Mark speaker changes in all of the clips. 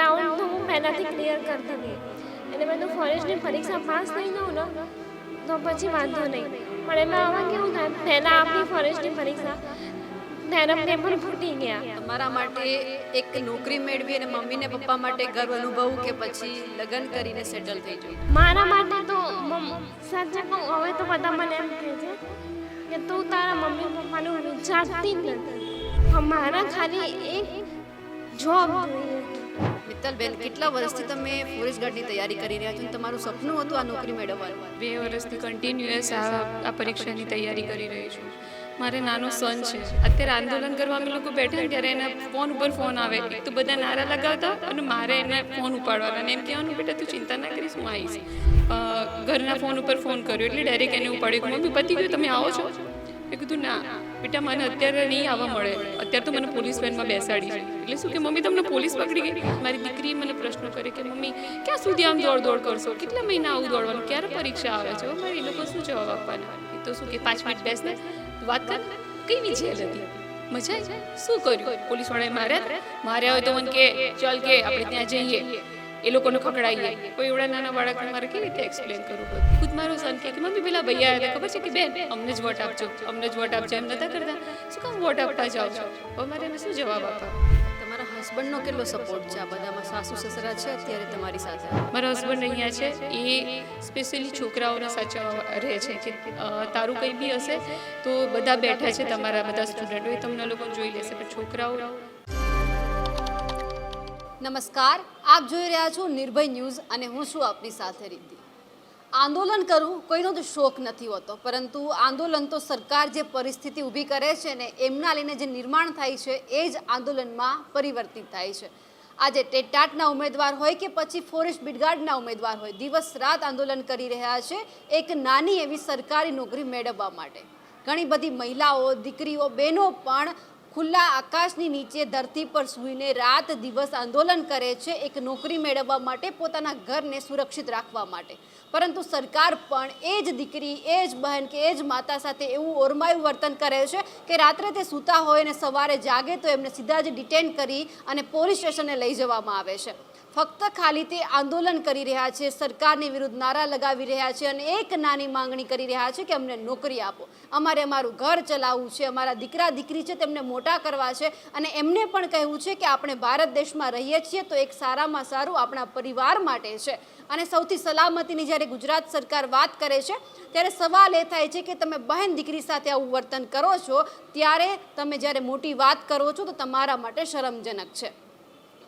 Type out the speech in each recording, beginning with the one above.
Speaker 1: Ground તો હું પહેલાંથી ક્લિયર કરતી હતી એટલે મેં તો ફોરેસ્ટની પરીક્ષા પાસ થઈ જાઉં ને તો પછી વાંધો નહીં. પણ એમાં આવા કેવું થાય પહેલાં આપણી ફોરેસ્ટની પરીક્ષા ત્યારે પણ ફૂટી ગયા.
Speaker 2: તમારા માટે એક નોકરી મેળવી અને મમ્મી ને પપ્પા માટે ગર્વ અનુભવ કે પછી લગ્ન કરીને સેટલ થઈ જવું
Speaker 1: મારા માટે તો સાચે કહું હવે તો બધા મને એમ કહે છે કે તું તારા મમ્મી પપ્પાનું વિચારતી જ નથી. મારા ખાલી એક જોબ જોઈએ.
Speaker 2: મિત્તલબેન કેટલા વર્ષથી તમે ફોરેસ્ટ ગાર્ડની તૈયારી કરી રહ્યા છો તમારું સપનું હતું આ નોકરી મેળવવાનું?
Speaker 3: બે વર્ષથી કન્ટિન્યુઅસ આ પરીક્ષાની તૈયારી કરી રહી છું. મારે નાનો સન છે. અત્યારે આંદોલન કરવા અમે લોકો બેઠા ત્યારે એના ફોન ઉપર ફોન આવે. તો બધા નારા લગાવતા અને મારે એને ફોન ઉપાડવાના અને એમ કહેવાનું, બેટા, તું ચિંતા ના કરીશ, હું આવીશ. ઘરના ફોન ઉપર ફોન કર્યો એટલે ડાયરેક્ટ એને ઉપાડ્યું મમ્મી, પતી ગયું, તમે આવો છો? મેં કીધું, ના, બેટા, મને અત્યારે નહીં આવવા મળે. અત્યારે તો મને પોલીસ વેનમાં બેસાડી એટલે શું કે, મમ્મી, તમને પોલીસ પકડી ગઈ? મારી દીકરી મને પ્રશ્ન કરે કે, મમ્મી, ક્યાં સુધી આમ દોડ દોડ કરશો? કેટલા મહિના આવું દોડવાનું? ક્યારે પરીક્ષા આવે છે? મારે, એ લોકો શું જવાબ આપવાના? એ તો શું કે, પાંચ મિનિટ બેસને. વાત કર, કેવી જેલ હતી? મજા છે શું કર્યું? પોલીસ વાળાએ માર્યા? માર્યા હોય તો મને કે, ચાલ કે, આપણે ત્યાં જઈએ. એ લોકોને ખકડાઈએ કોઈ એવડા નાના બાળકને મારે કેવી રીતે એક્સપ્લેન કરવું બધું? ખુદ મારો સન કે મમ્મી પેલા ભૈયા આવ્યા ખબર છે કે બેન અમને જ વોટ આપજો અમને જ વોટ આપજો એમ નતા કરતા. શું કામ વોટ આપવા જાઓ છો? હવે મારે એને શું જવાબ આપવા?
Speaker 2: તમારા હસબન્ડનો કેટલો સપોર્ટ છે આ બધામાં? સાસુ સસરા છે અત્યારે તમારી સાથે?
Speaker 3: મારા હસબન્ડ અહીંયા છે. એ સ્પેશિયલી છોકરાઓને સાચવવા રહે છે કે તારું કંઈ બી હશે તો બધા બેઠા છે તમારા બધા સ્ટુડન્ટો એ તમને લોકો જોઈ લેશે. પણ છોકરાઓ
Speaker 2: નમસ્કાર, આપ જોઈ રહ્યા છો નિર્ભય ન્યૂઝ અને હું છું આપની સાથે રીતિ આંદોલન કરવું કોઈનો તો શોખ નથી હોતો, પરંતુ આંદોલન તો સરકાર જે પરિસ્થિતિ ઊભી કરે છે ને એમના લઈને જે નિર્માણ થાય છે, એ જ આંદોલનમાં પરિવર્તિત થાય છે. આજે ટેટાટના ઉમેદવાર હોય કે પછી ફોરેસ્ટ બિડગાર્ડના ઉમેદવાર હોય, દિવસ રાત આંદોલન કરી રહ્યા છે એક નાની એવી સરકારી નોકરી મેળવવા માટે. ઘણી બધી મહિલાઓ, દીકરીઓ, બહેનો પણ ખુલ્લા આકાશની નીચે ધરતી પર સૂઈને રાત દિવસ આંદોલન કરે છે એક નોકરી મેળવવા માટે પોતાના ઘરને સુરક્ષિત રાખવા માટે. પરંતુ સરકાર પણ એ જ દીકરી, એ જ બહેન કે એ જ માતા સાથે એવું ઓરમાયું વર્તન કરે છે કે રાત્રે તે સૂતા હોય અને સવારે જાગે તો એમને સીધા જ ડિટેન કરી અને પોલીસ સ્ટેશને લઈ જવામાં આવે છે. ફક્ત ખાલી તે આંદોલન કરી રહ્યા છે, સરકારની વિરુદ્ધ નારા લગાવી રહ્યા છે અને એક નાની માંગણી કરી રહ્યા છે કે અમને નોકરી આપો. અમારે અમારું ઘર ચલાવવું છે, અમારા દીકરા દીકરી છે તેમને મોટા કરવા છે અને એમને પણ કહેવું છે કે આપણે ભારત દેશમાં રહીએ છીએ તો એક સારામાં સારું આપણા પરિવાર માટે છે. અને સૌથી સલામતીની જ્યારે ગુજરાત સરકાર વાત કરે છે, ત્યારે સવાલ એ થાય છે કે તમે બહેન દીકરી સાથે આવું વર્તન કરો છો, ત્યારે તમે જ્યારે મોટી વાત કરો છો તો તમારા માટે શરમજનક છે.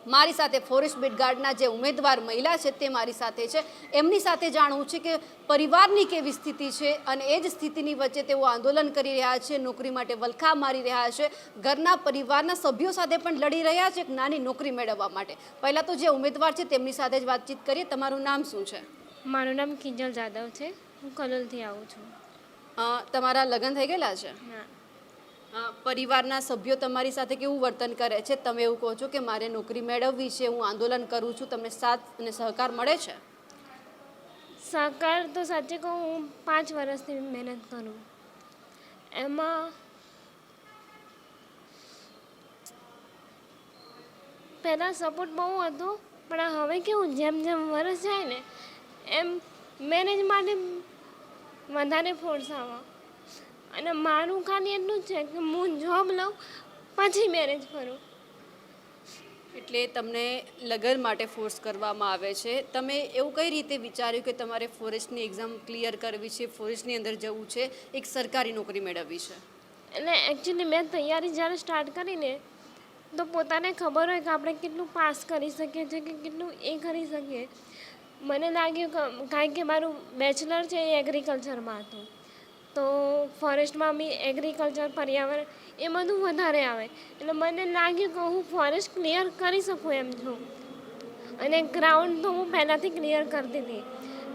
Speaker 2: મારી સાથે ફોરેસ્ટ બિટગાર્ડના જે ઉમેદવાર મહિલા છે તે મારી સાથે છે. એમની સાથે જાણવું છે કે પરિવારની કેવી સ્થિતિ છે અને એ જ સ્થિતિની વચ્ચે તેઓ આંદોલન કરી રહ્યા છે નોકરી માટે વલખા મારી રહ્યા છે. ઘરના પરિવારના સભ્યો સાથે પણ લડી રહ્યા છે એક નાની નોકરી મેળવવા માટે. પહેલાં તો જે ઉમેદવાર છે તેમની સાથે જ વાતચીત કરીએ. તમારું નામ શું છે?
Speaker 1: મારું નામ કિંજલ જાદવ છે. હું કલોલથી આવું છું.
Speaker 2: તમારા લગ્ન થઈ ગયેલા છે?
Speaker 1: ના.
Speaker 2: પરિવારના સભ્યો તમારી સાથે કેવું વર્તન કરે છે? તમે એવું કહો છો કે મારે નોકરી મેળવવી છે, હું આંદોલન કરું છું, તમને સાથ અને સહકાર મળે છે?
Speaker 1: સહકાર તો સાચે કહું, હું પાંચ વર્ષથી મહેનત કરું. એમાં પહેલાં સપોર્ટ બહુ હતો, પણ હવે કેવું, જેમ જેમ વરસ જાય ને, એમ મેનેજ માટે વધારે ફોર્સ આવે અને મારું ખાલી એટલું જ છે કે હું જોબ લઉં પછી મેરેજ કરું.
Speaker 2: એટલે તમને લગ્ન માટે ફોર્સ કરવામાં આવે છે. તમે એવું કઈ રીતે વિચાર્યું કે તમારે ફોરેસ્ટની એક્ઝામ ક્લિયર કરવી છે ફોરેસ્ટની અંદર જવું છે એક સરકારી નોકરી મેળવવી છે?
Speaker 1: એટલે એકચ્યુઅલી મેં તૈયારી જ્યારે સ્ટાર્ટ કરીને તો પોતાને ખબર હોય કે આપણે કેટલું પાસ કરી શકીએ છીએ કે કેટલું એ કરી શકીએ. મને લાગ્યું કે કારણ કે મારું બેચલર છે એ એગ્રીકલ્ચરમાં હતું. તો ફોરેસ્ટમાં બી એગ્રીકલ્ચર પર્યાવરણ એ બધું વધારે આવે. એટલે મને લાગ્યું કે હું ફોરેસ્ટ ક્લિયર કરી શકું એમ છું અને ગ્રાઉન્ડ તો હું પહેલાંથી ક્લિયર કરતી હતી.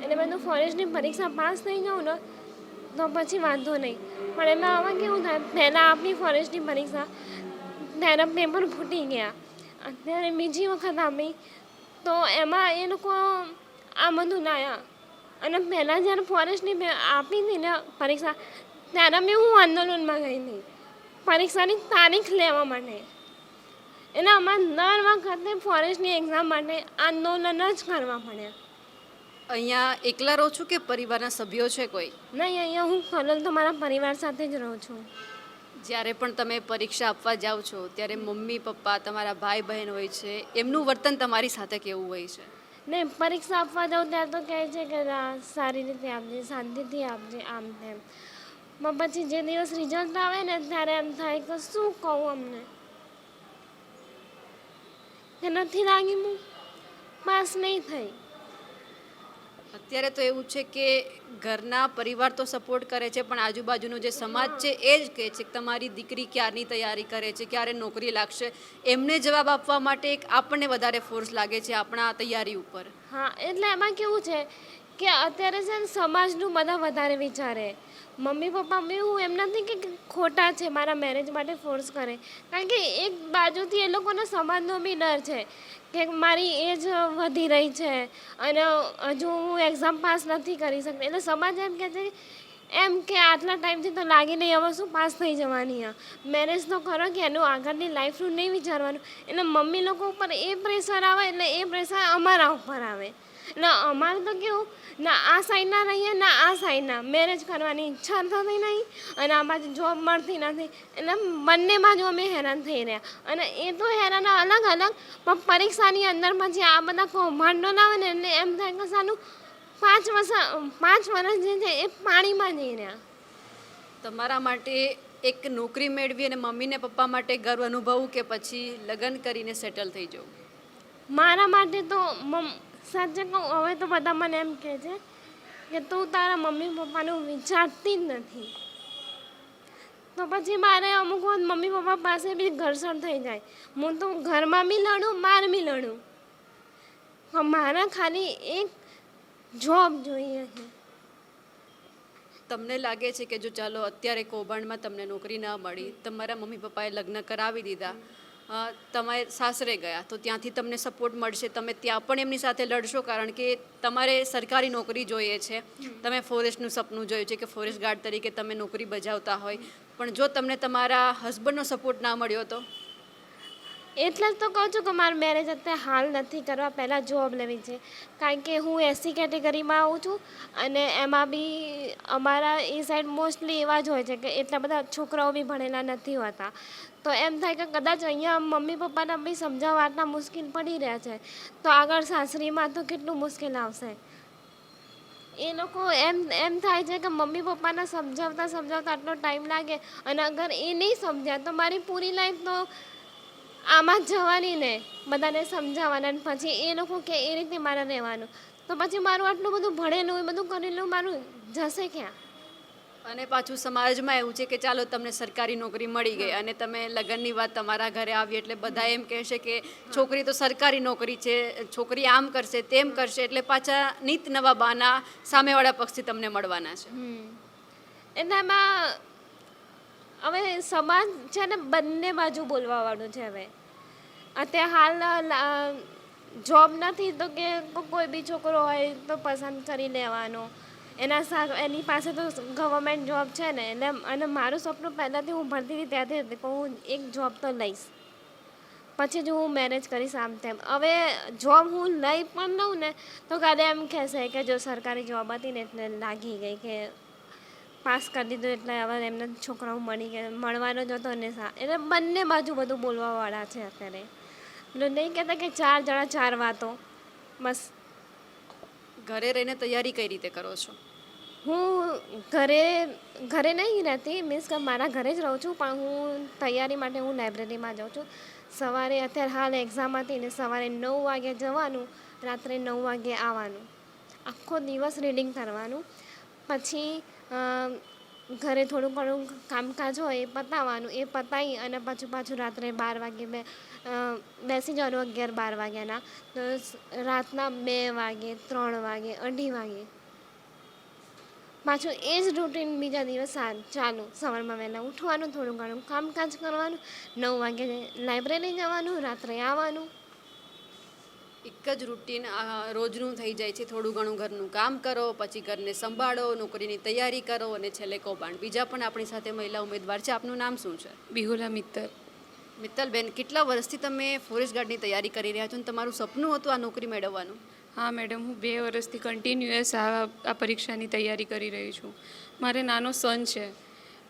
Speaker 1: એટલે તો ફોરેસ્ટની પરીક્ષા પાસ થઈ જાઉં ને, તો પછી વાંધો નહીં. પણ એમાં હવે કેવું થાય, પહેલાં આપી ફોરેસ્ટની પરીક્ષા ત્યારે પેપર ફૂટી ગયા. અત્યારે બીજી વખત આપી. તો એમાં એ લોકો આ બધું લાયા. અને પહેલાં જ્યારે ફોરેસ્ટની મેં આપી હતી ને પરીક્ષા ત્યારે મેં હું આંદોલનમાં ગઈ હતી પરીક્ષાની તારીખ લેવા માટે. એટલે અમારે દર વખતે ફોરેસ્ટની એક્ઝામ માટે આંદોલન જ કરવા પડ્યા
Speaker 2: અહીંયા એકલા રહો છો કે પરિવારના સભ્યો છે કોઈ?
Speaker 1: નહીં અહીંયા હું કલોલ તો મારા પરિવાર સાથે જ રહું છું.
Speaker 2: જ્યારે પણ તમે પરીક્ષા આપવા જાઓ છો ત્યારે મમ્મી પપ્પા તમારા ભાઈ બહેન હોય છે એમનું વર્તન તમારી સાથે કેવું હોય છે?
Speaker 1: ને પરીક્ષા આપવા જાઉં ત્યાં તો કહે છે કે સારી રીતે આપજે, શાંતિથી આપજે, આમ તેમ. પણ પછી જે દિવસ રિઝલ્ટ આવે ને ત્યારે એમ થાય કે શું કહું અમને? કે નથી લાગી હું પાસ નહીં થઈ.
Speaker 2: અત્યારે તો એવું છે કે ઘરના પરિવાર તો સપોર્ટ કરે છે, પણ આજુબાજુનો જે સમાજ છે, એ જ કહે છે કે તમારી દીકરી ક્યારની તૈયારી કરે છે, ક્યારે નોકરી લાગશે? એમને જવાબ આપવા માટે એક આપણને વધારે ફોર્સ લાગે છે આપણા તૈયારી ઉપર.
Speaker 1: હા, એટલે એમાં કેવું છે કે અત્યારે છે ને સમાજનું બધા વધારે વિચારે. મમ્મી પપ્પા હું એમ નથી કે ખોટા છે, મારા મેરેજ માટે ફોર્સ કરે. કારણ કે એક બાજુથી એ લોકોને સમાજનો બી ડર છે. કે મારી એજ વધી રહી છે. અને હજુ હું એક્ઝામ પાસ નથી કરી શકતી. એટલે સમાજ એમ કહે છે એમ કે આટલા ટાઈમથી તો લાગી નહીં, હવે શું પાસ થઈ જવાની આ? મેરેજ તો કરો કે એનું આગળની લાઈફનું નહીં વિચારવાનું. એટલે મમ્મી લોકો ઉપર એ પ્રેશર આવે, એટલે એ પ્રેશર અમારા ઉપર આવે. એટલે અમારે તો કેવું ના આ સાઈડના રહીએ ના આ સાઈડના મેરેજ કરવાની ઈચ્છા થતી નહીં અને આમાં જોબ મળતી નથી. એટલે બંનેમાં જો અમે હેરાન થઈ રહ્યા. અને એ તો હેરાન અલગ અલગ પણ પરીક્ષાની અંદર પછી આ બધા કૌભાંડો લાવે ને એટલે એમ થાય કે સાનું પાંચ વર્ષ પાંચ વર્ષ જે છે એ પાણીમાં જઈ રહ્યા.
Speaker 2: તમારા માટે એક નોકરી મેળવી અને મમ્મીને પપ્પા માટે ગર્વ અનુભવું કે પછી લગ્ન કરીને સેટલ થઈ જવું
Speaker 1: મારા માટે તો મમ સાચે કહું હવે તો બધા મને એમ કહે છે કે તું તારા મમ્મી પપ્પાનું વિચારતી જ નથી. તો પછી મારે અમુક વખત મમ્મી પપ્પા પાસે બી ઘર્ષણ થઈ જાય. હું તો ઘરમાં બી લડું બહાર બી લડું. મારા ખાલી એક જોબ જોઈએ છે.
Speaker 2: તમને લાગે છે કે જો ચાલો અત્યારે કૌભાંડમાં તમને નોકરી ન મળી તમારા મમ્મી પપ્પાએ લગ્ન કરાવી દીધા. તમે સાસરે ગયા, તો ત્યાંથી તમને સપોર્ટ મળશે. તમે ત્યાં પણ એમની સાથે લડશો, કારણ કે તમારે સરકારી નોકરી જોઈએ છે. તમે ફોરેસ્ટનું સપનું જોયું છે કે ફોરેસ્ટ ગાર્ડ તરીકે તમે નોકરી બજાવતા હોય. પણ જો તમને તમારા હસબન્ડનો સપોર્ટ ના મળ્યો તો?
Speaker 1: એટલે જ તો કહું છું કે મારે મેરેજ અત્યારે હાલ નથી કરવા પહેલાં જોબ લેવી છે. કારણ કે હું એસસી કેટેગરીમાં આવું છું અને એમાં બી અમારા એ સાઈડ મોસ્ટલી એવા જ હોય છે કે એટલા બધા છોકરાઓ બી ભણેલા નથી હોતા. તો એમ થાય કે કદાચ અહીંયા મમ્મી પપ્પાને બી સમજાવવાના મુશ્કેલ પડી રહ્યા છે. તો આગળ સાસરીમાં તો કેટલું મુશ્કેલ આવશે? એ લોકો એમ એમ થાય છે કે મમ્મી પપ્પાને સમજાવતા સમજાવતા આટલો ટાઈમ લાગે અને અગર એ નહીં સમજ્યા તો મારી પૂરી લાઈફ તો આમાં જ જવાની ને, બધાને સમજાવવાના અને પછી એ લોકો કે એ રીતે મારે રહેવાનું. તો પછી મારું આટલું બધું ભણેલું, એ બધું કરેલું, મારું જશે ક્યાં?
Speaker 2: અને પાછું સમાજમાં એવું છે કે ચાલો તમને સરકારી નોકરી મળી ગઈ અને તમે લગ્નની વાત તમારા ઘરે આવી એટલે બધા એમ કહેશે કે છોકરી તો સરકારી નોકરી છે, છોકરી આમ કરશે, તેમ કરશે એટલે પાછા નીત નવા બાના સામેવાળા પક્ષથી તમને મળવાના છે.
Speaker 1: એનામાં હવે સમાજ છે ને બંને બાજુ બોલવાવાળું છે હવે. અત્યારે હાલ જોબ નથી તો કે કોઈ બી છોકરો હોય તો પસંદ કરી લેવાનો. એના સાથ એની પાસે તો ગવર્મેન્ટ જોબ છે ને એટલે અને મારું સપનું પહેલાંથી હું ભણતી હતી, ત્યાંથી હતી, પણ હું એક જોબ તો લઈશ. પછી જ હું મેરેજ કરીશ આમ તેમ. હવે જોબ હું લઈ પણ લઉં ને, તો કાલે એમ કહેશે કે જો સરકારી જોબ હતી ને, એટલે લાગી ગઈ કે પાસ કરી દીધું, એટલે હવે એમને છોકરાઓ મળી ગયા, મળવાનો જ હતો ને સા એટલે બંને બાજુ બધું બોલવાવાળા છે અત્યારે. એટલે નહીં કહેતા કે ચાર જણા ચાર વાતો. બસ.
Speaker 2: ઘરે રહીને તૈયારી કઈ રીતે કરો છો?
Speaker 1: હું ઘરે ઘરે નહીં રહેતી મીન્સ કે મારા ઘરે જ રહું છું, પણ હું તૈયારી માટે હું લાઇબ્રેરીમાં જાઉં છું. સવારે અત્યારે હાલ એક્ઝામ હતી ને સવારે નવ વાગે જવાનું, રાત્રે નવ વાગે આવવાનું. આખો દિવસ રીડિંગ કરવાનું. પછી ઘરે થોડું ઘણું કામકાજ હોય એ પતાવવાનું, એ પતાવી અને પાછું પાછું રાત્રે બાર વાગે બે બેસી જવાનું અગિયાર બાર વાગ્યાના. તો રાતના બે વાગે, ત્રણ વાગે, અઢી વાગે. પાછું એ જ રૂટીન બીજા દિવસ ચાલુ. સવારમાં વહેલા ઉઠવાનું થોડું ઘણું કામકાજ કરવાનું નવ વાગે લાઇબ્રેરી જવાનું રાત્રે આવવાનું.
Speaker 2: એક જ રૂટીન રોજનું થઈ જાય છે. થોડું ઘણું ઘરનું કામ કરો પછી ઘરને સંભાળો નોકરીની તૈયારી કરો અને છેલ્લે કૌભાંડ. બીજા પણ આપણી સાથે મહિલા ઉમેદવાર છે. આપનું નામ શું છે?
Speaker 3: બિહુલા મિત્તલ.
Speaker 2: મિત્તલબેન, કેટલા વર્ષથી તમે ફોરેસ્ટ ગાર્ડની તૈયારી કરી રહ્યા છો અને તમારું સપનું હતું આ નોકરી મેળવવાનું?
Speaker 3: હા, મેડમ, હું બે વર્ષથી કન્ટિન્યુઅસ આ આ પરીક્ષાની તૈયારી કરી રહી છું. મારે નાનો સન છે.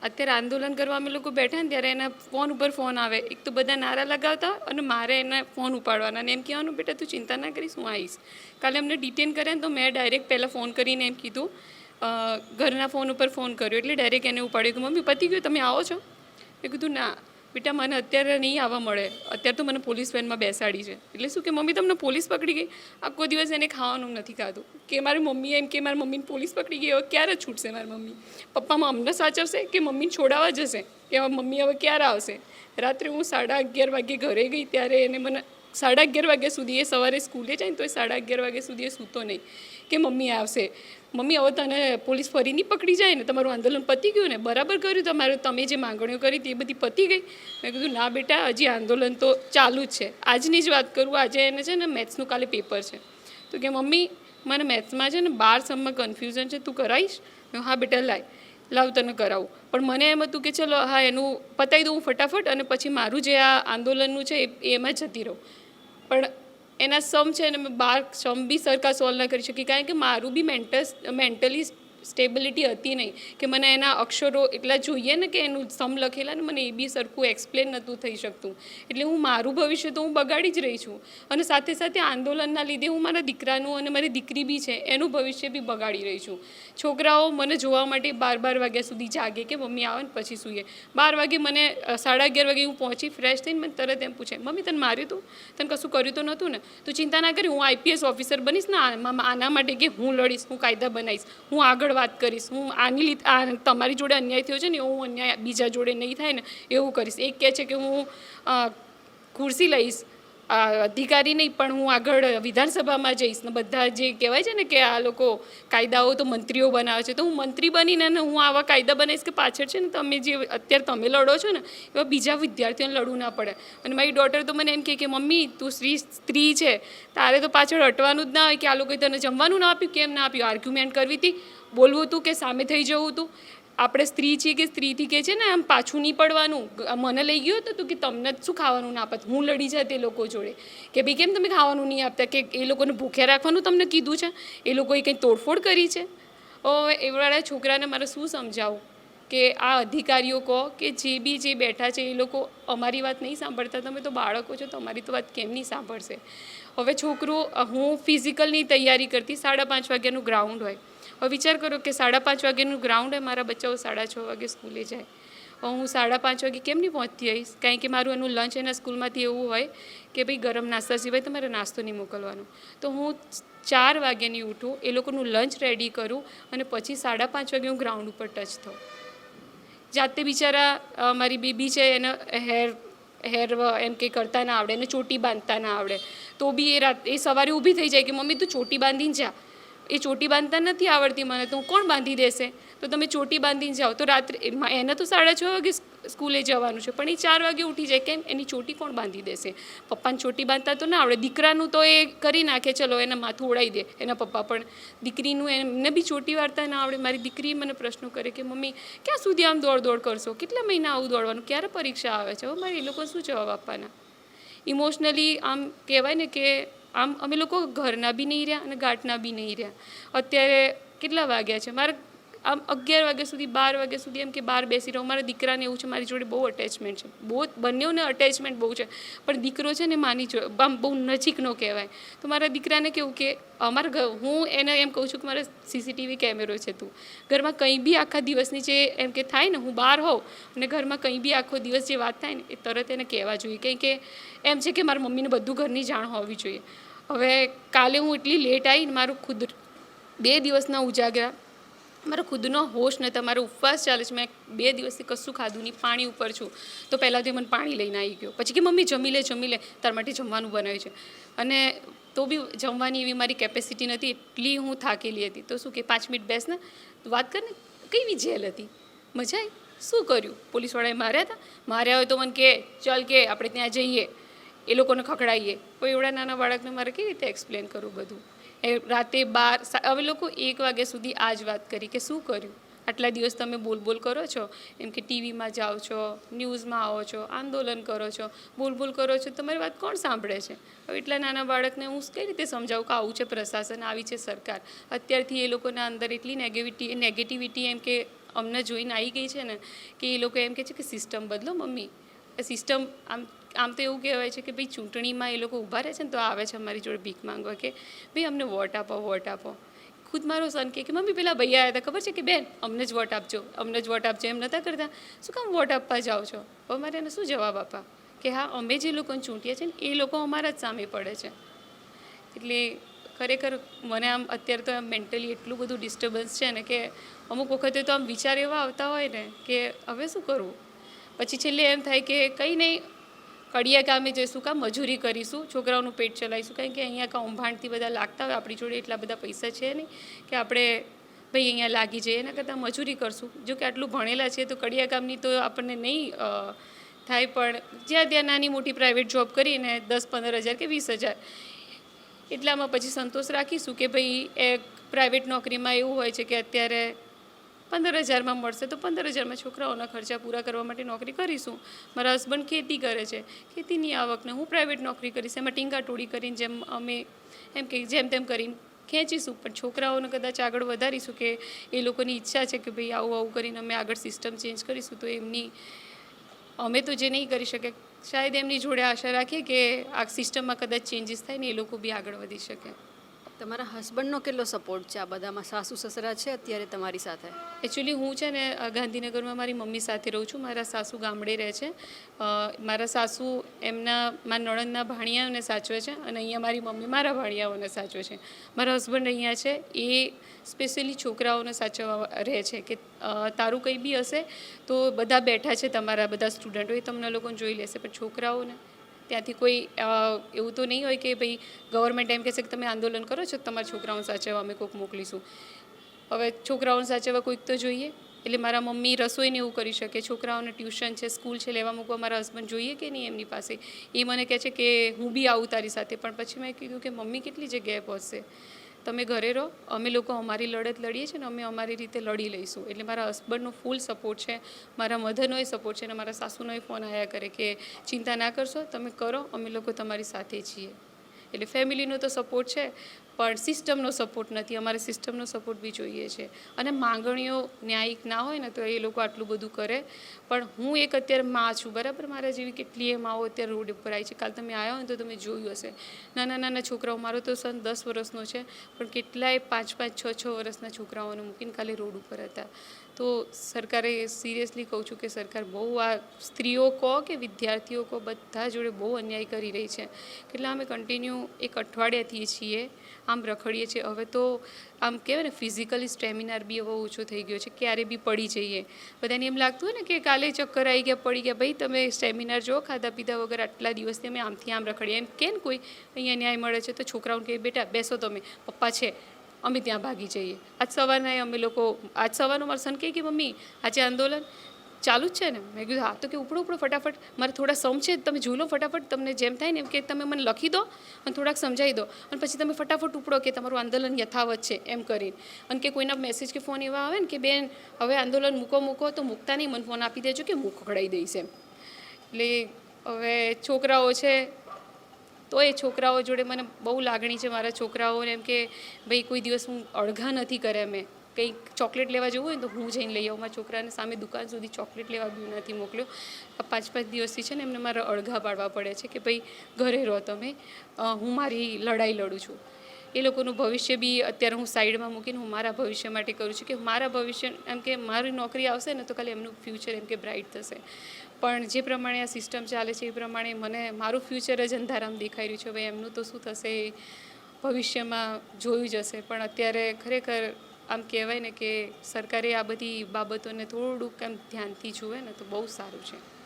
Speaker 3: અત્યારે આંદોલન કરવા અમે લોકો બેઠા ને ત્યારે એના ફોન ઉપર ફોન આવે. એક તો બધા નારા લગાવતા અને મારે એને ફોન ઉપાડવાના અને એમ કહેવાનું, બેટા, તું ચિંતા ના કરીશ, હું આવીશ. કાલે અમને ડિટેન કર્યા ને તો મેં ડાયરેક્ટ પહેલાં ફોન કરીને એમ કીધું ઘરના ફોન ઉપર ફોન કર્યો એટલે ડાયરેક્ટ એને ઉપાડ્યું કે, મમ્મી, પતી ગયું, તમે આવો છો? મેં કીધું, ના. બેટા મને અત્યારે નહીં આવવા મળે. અત્યારે તો મને પોલીસ વેનમાં બેસાડી છે. એટલે શું કે મમ્મી તમને પોલીસ પકડી ગઈ? આખો દિવસ એને ખાવાનું નથી ખાધું. કે મારી મમ્મી એમ કે મારી મમ્મીને પોલીસ પકડી ગઈ, હવે ક્યારે છૂટશે મારી મમ્મી? પપ્પામાં અમને સાચવશે કે મમ્મીને છોડાવવા જશે? કે મમ્મી હવે ક્યારે આવશે? રાત્રે હું સાડા અગિયાર વાગે ઘરે ગઈ ત્યારે એને મને સાડા અગિયાર વાગ્યા સુધી એ સવારે સ્કૂલે જાય ને તો એ સાડા અગિયાર વાગ્યા સુધી એ સૂતો નહીં કે મમ્મી આવશે. મમ્મી, હવે તને પોલીસ ફરી નહીં પકડી જાય ને? તમારું આંદોલન પતી ગયું ને? બરાબર કર્યું તમારું. તમે જે માંગણીઓ કરી એ બધી પતી ગઈ. મેં કીધું, ના બેટા, હજી આંદોલન તો ચાલુ જ છે. આજની જ વાત કરું. આજે એને છે ને મેથ્સનું કાલે પેપર છે. તો કે, મમ્મી, મને મેથ્સમાં છે ને બાર સમમાં કન્ફ્યુઝન છે. તું કરાવીશ? હા બેટા, લાય. લાવ તને કરાવું. પણ મને એમ હતું કે, ચલો, હા, એનું પતાવી દઉં ફટાફટ અને પછી મારું જે આ આંદોલનનું છે એમાં જતી રહું. પણ એના સમ છે અને મેં બાર, સમ બી સરખા સોલ્વ ના કરી શકી. કારણ કે મારું બી મેન્ટલ મેન્ટલી સ્ટેબિલિટી હતી નહીં કે મને એના અક્ષરો એટલા જોઈએ ને કે એનું સમ લખેલા ને મને એ બી સરખું એક્સપ્લેન નહોતું થઈ શકતું. એટલે હું મારું ભવિષ્ય તો હું બગાડી જ રહી છું. અને સાથે સાથે આંદોલનના લીધે હું મારા દીકરાનું અને મારી દીકરી બી છે, એનું ભવિષ્ય બી બગાડી રહી છું. છોકરાઓ મને જોવા માટે બાર બાર વાગ્યા સુધી જાગે કે મમ્મી આવે ને પછી સૂઈએ. બાર વાગે મને સાડા અગિયાર વાગે હું પહોંચી ફ્રેશ થઈને મને તરત એમ પૂછે, મમ્મી, તને માર્યું હતું તને કશું કર્યું તો નહોતું ને? તું ચિંતા ના કરી, હું આઈપીએસ ઓફિસર બનીશ ને આના માટે કે હું લડીશ, હું કાયદા બનાવીશ, હું આગળ વાત કરીશ. હું આની લીધે, આ તમારી જોડે અન્યાય થયો છે ને, હું અન્યાય બીજા જોડે નહીં થાય ને, એવું કરીશ. એક કહે છે કે હું ખુરશી લઈશ. અધિકારી નહીં, પણ હું આગળ વિધાનસભામાં જઈશ. ને બધા જે કહેવાય છે ને કે આ લોકો કાયદાઓ તો મંત્રીઓ બનાવે છે. તો હું મંત્રી બનીને હું આવા કાયદા બનાવીશ કે પાછળ છે ને, તમે જે અત્યારે તમે લડો છો ને, એવા બીજા વિદ્યાર્થીઓને લડવું ના પડે. અને મારી ડોટર તો મને એમ કહે કે, મમ્મી, તું સ્ત્રી સ્ત્રી છે. તારે તો પાછળ હટવાનું જ ના હોય કે આ લોકોએ તને જમવાનું ના આપ્યું, કેમ ના આપ્યું? આર્ગ્યુમેન્ટ કરવી હતી. બોલવું હતું કે સામે થઈ જવું હતું? આપણે સ્ત્રી છીએ કે સ્ત્રીથી કે છે ને, આમ પાછું નહીં પડવાનું મને લઈ ગયું હતું તો કે તમને જ શું ખાવાનું ના આપત? હું લડી જાય તે લોકો જોડે. કે ભાઈ કેમ તમે ખાવાનું નહીં આપતા? કે એ લોકોને ભૂખ્યા રાખવાનું તમને કીધું છે? એ લોકોએ કંઈ તોડફોડ કરી છે? એવાળા છોકરાને મારે શું સમજાવું? કે આ અધિકારીઓ કહો કે જે બી જે બેઠા છે એ લોકો અમારી વાત નહીં સાંભળતા. તમે તો બાળકો છો, તો અમારી તો વાત કેમ નહીં સાંભળશે? હવે છોકરો હું ફિઝિકલની તૈયારી કરતી સાડા પાંચ વાગ્યાનું ગ્રાઉન્ડ હોય. હવે વિચાર કરો કે સાડા પાંચ વાગ્યાનું ગ્રાઉન્ડ મારા બચ્ચાઓ સાડા છ વાગે સ્કૂલે જાય. હું સાડા પાંચ વાગે કેમ નહીં પહોંચતી આવીશ? કારણ કે મારું એનું લંચ એના સ્કૂલમાંથી એવું હોય કે ભાઈ ગરમ નાસ્તા સિવાય તમારે નાસ્તો નહીં મોકલવાનો. તો હું ચાર વાગ્યાની ઉઠું, એ લોકોનું લંચ રેડી કરું અને પછી સાડા પાંચ વાગે હું ગ્રાઉન્ડ ઉપર ટચ થઉં. જાતે બિચારા મારી બેબી છે, એને હેર હેર એમ કે કરતા ના આવડે, એને ચોટી બાંધતા ના આવડે. તો બી એ રાત, એ સવારે ઊભી થઈ જાય કે, મમ્મી, તું ચોટી બાંધીને જા. એ ચોટી બાંધતા નથી આવડતી મને, તો કોણ બાંધી દેશે? તો તમે ચોટી બાંધીને જાઓ. તો રાત્રે એને તો સાડા છ વાગે સ્ક- સ્કૂલે જવાનું છે, પણ એ ચાર વાગે ઉઠી જાય. કેમ? એની ચોટી કોણ બાંધી દેશે? પપ્પાને ચોટી બાંધતા તો ના આવડે. દીકરાનું તો એ કરી નાખે, ચલો એના માથું ઉડાવી દે, એના પપ્પા. પણ દીકરીનું એમને બી ચોટી વાળતા ના આવડે. મારી દીકરી મને પ્રશ્નો કરે કે, મમ્મી, ક્યાં સુધી આમ દોડ દોડ કરશો? કેટલા મહિના આવું દોડવાનું? ક્યારે પરીક્ષા આવે છે? હવે મારે એ લોકો શું જવાબ આપવાના? ઇમોશનલી આમ કહેવાય ને કે આમ અમે લોકો ઘરના બી નહીં રહ્યા અને ઘાટના બી નહીં રહ્યા. અત્યારે કેટલા વાગ્યા છે? મારે આમ અગિયાર વાગ્યા સુધી, બાર વાગ્યા સુધી એમ કે બહાર બેસી રહો. મારા દીકરાને એવું છે, મારી જોડે બહુ અટેચમેન્ટ છે. બહુ બંનેઓને અટેચમેન્ટ બહુ છે. પણ દીકરો છે ને માની જો, આમ બહુ નજીકનો કહેવાય. તો મારા દીકરાને કેવું કે, અમારા હું એને એમ કહું છું કે મારે સીસીટીવી કેમેરો છે તું. ઘરમાં કંઈ બી આખા દિવસની જે એમ કે થાય ને, હું બહાર હોઉં અને ઘરમાં કંઈ બી આખો દિવસ જે વાત થાય ને, એ તરત એને કહેવા જોઈએ. કંઈ કે એમ છે કે મારા મમ્મીને બધું ઘરની જાણ હોવી જોઈએ. હવે કાલે હું એટલી લેટ આવીને મારું ખુદ બે દિવસના ઉજાગરા. મારો ખુદનો હોશ નહોતા મારો ઉપવાસ ચાલે છે. મેં બે દિવસથી કશું ખાધું નહીં, પાણી ઉપર છું. તો પહેલાંથી મને પાણી લઈને આવી ગયો. પછી કે મમ્મી જમી લે જમી લે, તાર માટે જમવાનું બનાવ્યું છે. અને તો બી જમવાની એવી મારી કેપેસિટી નથી, એટલી હું થાકેલી હતી. તો શું કે પાંચ મિનિટ બેસ ને વાત કર ને, કેવી જેલ હતી? મજા આવી શું કર્યું? પોલીસવાળાએ માર્યા હતા માર્યા હોય તો મને કે, ચાલ કે, આપણે ત્યાં જઈએ. એ લોકોને ખખડાવીએ કોઈ એવડા નાના બાળકને મારે કેવી રીતે એક્સપ્લેન કરું બધું? એ રાતે બાર હવે લોકો એક વાગ્યા સુધી આ જ વાત કરી કે શું કર્યું? આટલા દિવસ તમે બોલ બોલ કરો છો? એમ કે ટીવીમાં જાઓ છો, ન્યૂઝમાં આવો છો, આંદોલન કરો છો બોલ બોલ કરો છો, તમારી વાત કોણ સાંભળે છે? હવે એટલા નાના બાળકને હું કઈ રીતે સમજાવું કે આવું છે પ્રશાસન, આવી છે સરકાર? અત્યારથી એ લોકોના અંદર એટલી નેગેટિવિટી નેગેટિવિટી એમ કે અમને જોઈને આવી ગઈ છે ને, કે એ લોકો એમ કહે છે કે સિસ્ટમ બદલો મમ્મી. સિસ્ટમ આમ આમ તો એવું કહેવાય છે કે ભાઈ ચૂંટણીમાં એ લોકો ઊભા રહે છે ને તો આવે છે અમારી જોડે ભીખ માંગવા કે, ભાઈ અમને વોટ આપો વોટ આપો. ખુદ મારો સન કે, મમ્મી, પેલા ભૈયા આવ્યા હતા, ખબર છે કે, બેન, અમને જ વોટ આપજો, અમને જ વોટ આપજો. એમ નહોતા કરતા. શું કામ વોટ આપવા જાઓ છો? હવે મારે એને શું જવાબ આપવા? કે, હા, અમે જે લોકોને ચૂંટીએ છીએ ને, એ લોકો અમારા જ સામે પડે છે. એટલે ખરેખર મને આમ અત્યારે તો આમ મેન્ટલી એટલું બધું ડિસ્ટર્બન્સ છે ને કે અમુક વખતે તો આમ વિચાર એવા આવતા હોય ને કે, હવે શું કરવું પછી છેલ્લે એમ થાય કે, કંઈ નહીં કડિયા કામે જઈશું કાં મજૂરી કરીશું, છોકરાઓનું પેટ ચલાવીશું. કારણ કે અહીંયા કાં ઉંભાણથી બધા લાગતા હોય, આપણી જોડે એટલા બધા પૈસા છે નહીં કે આપણે ભાઈ અહીંયા લાગી જઈએ. એના કરતાં મજૂરી કરશું. જો કે આટલું ભણેલા છે તો કડિયા કામની તો આપણને નહીં થાય, પણ જ્યાં ત્યાં નાની મોટી પ્રાઇવેટ જોબ કરીને દસ પંદર હજાર કે વીસ હજાર. એટલામાં પછી સંતોષ રાખીશું કે ભાઈ એક પ્રાઇવેટ નોકરીમાં એવું હોય છે કે અત્યારે પંદર હજારમાં મળશે તો પંદર હજારમાં છોકરાઓના ખર્ચા પૂરા કરવા માટે નોકરી કરીશું. મારા હસબન્ડ ખેતી કરે છે. ખેતીની આવકને હું પ્રાઇવેટ નોકરી કરીશ. એમાં ટીંગા ટોળી કરીને જેમ અમે એમ કે જેમ તેમ કરીને ખેંચીશું. પણ છોકરાઓને કદાચ આગળ વધારીશું કે એ લોકોની ઈચ્છા છે કે ભાઈ આવું આવું કરીને અમે આગળ સિસ્ટમ ચેન્જ કરીશું તો એમની અમે તો જે નહીં કરી શકે શાયદ એમની જોડે આશા રાખીએ કે આ સિસ્ટમમાં કદાચ ચેન્જીસ થાય ને એ લોકો બી આગળ વધી શકે.
Speaker 2: તમારા હસબન્ડનો કેટલો સપોર્ટ છે? આ બધામાં સાસુ સસરા છે અત્યારે તમારી સાથે?
Speaker 3: એકચ્યુઅલી હું છે ને ગાંધીનગરમાં મારી મમ્મી સાથે રહું છું. મારા સાસુ ગામડે રહે છે. મારા સાસુ એમના, મારા નણંદના ભાણિયાઓને સાચવે છે અને અહીંયા મારી મમ્મી મારા ભાણિયાઓને સાચવે છે. મારા હસબન્ડ અહીંયા છે. એ સ્પેશિયલી છોકરાઓને સાચવવા રહે છે કે તારું કંઈ બી હશે તો બધા બેઠા છે તમારા બધા સ્ટુડન્ટો એ તમને લોકોને જોઈ લેશે. પણ છોકરાઓને ત્યાંથી કોઈ એવું તો નહીં હોય કે ભાઈ ગવર્મેન્ટ એમ કહેશે કે તમે આંદોલન કરો છો, તમારા છોકરાઓને સાચવવા અમે કોઈક મોકલીશું. હવે છોકરાઓને સાચવવા કોઈક તો જોઈએ. એટલે મારા મમ્મી રસોઈને એવું કરી શકે. છોકરાઓને ટ્યુશન છે, સ્કૂલ છે, લેવા મૂકવા મારા હસબન્ડ જોઈએ કે નહીં એમની પાસે? એ મને કહે છે કે હું બી આવું તારી સાથે. પણ પછી મેં કીધું કે મમ્મી કેટલી જગ્યાએ પહોંચશે? તમે ઘરે રહો, અમે લોકો અમારી લડત લડીએ છીએ ને અમે અમારી રીતે લડી લઈશું. એટલે મારા હસબન્ડનો ફૂલ સપોર્ટ છે, મારા મધરનોય સપોર્ટ છે અને મારા સાસુનોય ફોન આવ્યા કરે કે ચિંતા ના કરશો, તમે કરો, અમે લોકો તમારી સાથે છીએ. એટલે ફેમિલીનો તો સપોર્ટ છે, પણ સિસ્ટમનો સપોર્ટ નથી. અમારે સિસ્ટમનો સપોર્ટ બી જોઈએ છે. અને માંગણીઓ ન્યાયિક ના હોય ને તો એ લોકો આટલું બધું કરે. પણ હું એક અત્યારે માં છું, બરાબર? મારા જેવી કેટલીય માઓ અત્યારે રોડ ઉપર આવી છે. કાલ તમે આવ્યા હોય તો તમે જોયું હશે. નાના નાના છોકરાઓ, મારો તો સન દસ વર્ષનો છે, પણ કેટલાય પાંચ પાંચ, છ છ વર્ષના છોકરાઓને મૂકીને કાલે રોડ ઉપર હતા. તો સરકારે સિરિયસલી કહું છું કે સરકાર બહુ આ સ્ત્રીઓ કહો કે વિદ્યાર્થીઓ કહો, બધા જોડે બહુ અન્યાય કરી રહી છે. એટલે અમે કન્ટિન્યુ એક અઠવાડિયાથી છીએ, આમ રખડીએ છીએ. હવે તો આમ કહેવાય ને ફિઝિકલી સ્ટેમિનાર બી હવે ઓછો થઈ ગયો છે, ક્યારે બી પડી જઈએ. બધાને એમ લાગતું હોય ને કે કાલે ચક્કર આવી ગયા, પડી ગયા, ભાઈ તમે સ્ટેમિનાર જો, ખાધા પીધા વગર આટલા દિવસથી અમે આમથી આમ રખડીએ. એમ કેમ કોઈ અહીંયા ન્યાય મળે છે? તો છોકરાઓને કહે બેટા, બેસો તમે, પપ્પા છે. અમે ત્યાં ભાગી જઈએ. આજ સવારના અમે લોકો, આજ સવારનું મારું સન કહે કે, મમ્મી, આજે આંદોલન ચાલુ જ છે ને? મેં કીધું, હા, તો કે ઉપડો ઉપડો, ફટાફટ. મારે થોડા સમ છે, તમે જોઈ લો ફટાફટ. તમને જેમ થાય ને એમ કે તમે મને લખી દો અને થોડાક સમજાવી દો. અને પછી તમે ફટાફટ ઉપડો કે તમારું આંદોલન યથાવત છે, એમ કરીને. અને કે કોઈના મેસેજ કે ફોન એવા આવે ને કે, બેન, હવે આંદોલન મૂકો મૂકો, તો મૂકતા નહીં. મને ફોન આપી દેજો કે હું દઈશ, એમ. એટલે હવે છોકરાઓ છે તો એ છોકરાઓ જોડે મને બહુ લાગણી છે મારા છોકરાઓને એમ કે, ભાઈ, કોઈ દિવસ હું અળઘા નથી કર્યા મેં કંઈક ચોકલેટ લેવા જવું હોય તો હું જઈને લઈ આવું. મારા છોકરાને સામે દુકાન સુધી ચોકલેટ લેવા બી નથી મોકલ્યો. પાંચ પાંચ દિવસથી છે ને એમને મારા અળઘા પાડવા પડે છે કે, ભાઈ, ઘરે રહો તમે. હું મારી લડાઈ લડું છું. એ લોકોનું ભવિષ્ય બી અત્યારે હું સાઈડમાં મૂકીને હું મારા ભવિષ્ય માટે કરું છું કે મારા ભવિષ્ય, એમ કે મારી નોકરી આવશે ને તો ખાલી એમનું ફ્યુચર એમ કે બ્રાઇટ થશે. પણ જે પ્રમાણે આ સિસ્ટમ ચાલે છે એ પ્રમાણે મને મારું ફ્યુચર જ અંધારામ દેખાઈ રહ્યું છે. હવે એમનું તો શું થશે એ ભવિષ્યમાં જોયું જ હશે. પણ અત્યારે ખરેખર આમ કહેવાય ને કે સરકારે આ બધી બાબતોને થોડુંક એમ ધ્યાનથી જુએ ને તો બહુ સારું છે.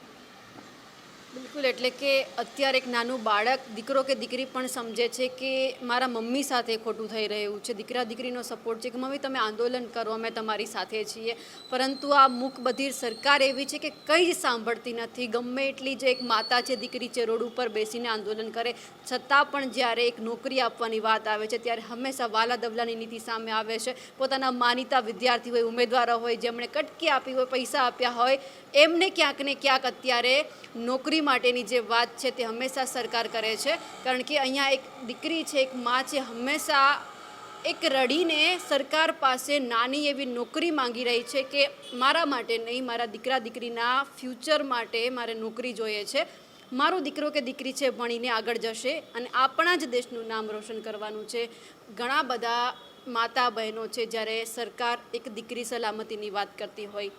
Speaker 2: બિલકુલ, એટલે કે અત્યારે એક નાનું બાળક દીકરો કે દીકરી પણ સમજે છે કે મારા મમ્મી સાથે ખોટું થઈ રહ્યું છે. દીકરા, દીકરીનો સપોર્ટ છે કે, મમ્મી, તમે આંદોલન કરો, અમે તમારી સાથે છીએ. પરંતુ આ મૂક બધિર સરકાર એવી છે કે કંઈ સાંભળતી નથી. ગમે એટલી જે એક માતા છે, દીકરી છે, રોડ ઉપર બેસીને આંદોલન કરે, છતાં પણ જ્યારે એક નોકરી આપવાની વાત આવે છે, ત્યારે હંમેશા વાલા દવલાની નીતિ સામે આવે છે. પોતાના માનીતા વિદ્યાર્થી હોય, ઉમેદવારો હોય, જેમણે કટકી આપી હોય, પૈસા આપ્યા હોય, એમને ક્યાંક ને ક્યાંક અત્યારે નોકરી માટેની જે વાત છે તે હંમેશા સરકાર કરે છે. કારણ કે અહીંયા એક દીકરી છે, એક મા છે, હંમેશા એક રડીને સરકાર પાસે નાની એવી નોકરી માંગી રહી છે કે મારા માટે નહીં, મારા દીકરા દીકરીના ફ્યુચર માટે મારે નોકરી જોઈએ છે. મારો દીકરો કે દીકરી છે ભણીને આગળ જશે અને આપણા જ દેશનું નામ રોશન કરવાનું છે. ઘણા બધા માતા બહેનો છે જ્યારે સરકાર એક દીકરી સલામતીની વાત કરતી હોય,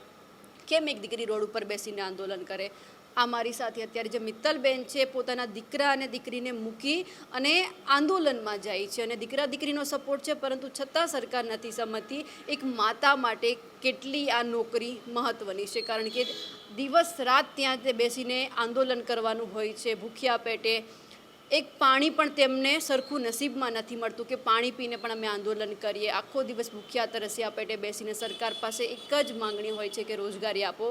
Speaker 2: કેમ એક દીકરી રોડ ઉપર બેસીને આંદોલન કરે? આ મારી સાથે અત્યારે જે મિત્તલબેન છે, પોતાના દીકરા અને દીકરીને મૂકી અને આંદોલનમાં જાય છે. અને દીકરા દીકરીનો સપોર્ટ છે, પરંતુ છતાં સરકાર નથી સમજતી એક માતા માટે કેટલી આ નોકરી મહત્ત્વની છે, કારણ કે દિવસ રાત ત્યાં તે બેસીને આંદોલન કરવાનું હોય છે, ભૂખ્યા પેટે. એક પાણી પણ તેમને સરખું નસીબમાં નથી મળતું કે પાણી પીને પણ અમે આંદોલન કરીએ. આખો દિવસ ભૂખ્યા તરસ્યા પેટે બેસીને સરકાર પાસે એક જ માંગણી હોય છે કે રોજગારી આપો.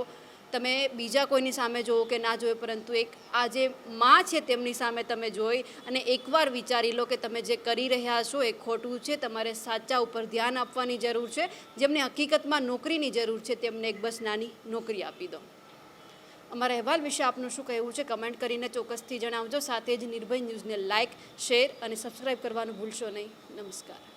Speaker 2: તમે બીજા કોઈની સામે જોવો કે ના જોયો પરંતુ એક આ જે માં છે તેમની સામે તમે જોઈ અને એકવાર વિચારી લો કે તમે જે કરી રહ્યા છો એ ખોટું છે. તમારે સાચા ઉપર ધ્યાન આપવાની જરૂર છે. જેમને હકીકતમાં નોકરીની જરૂર છે તેમને એક બસ નાની નોકરી આપી દો. અમારા અહેવાલ વિશે આપનું શું કહેવું છે કમેન્ટ કરીને ચોક્કસથી જણાવજો. સાથે જ નિર્ભય ન્યૂઝને લાઇક શેર અને સબસ્ક્રાઇબ કરવાનું ભૂલશો નહીં. નમસ્કાર.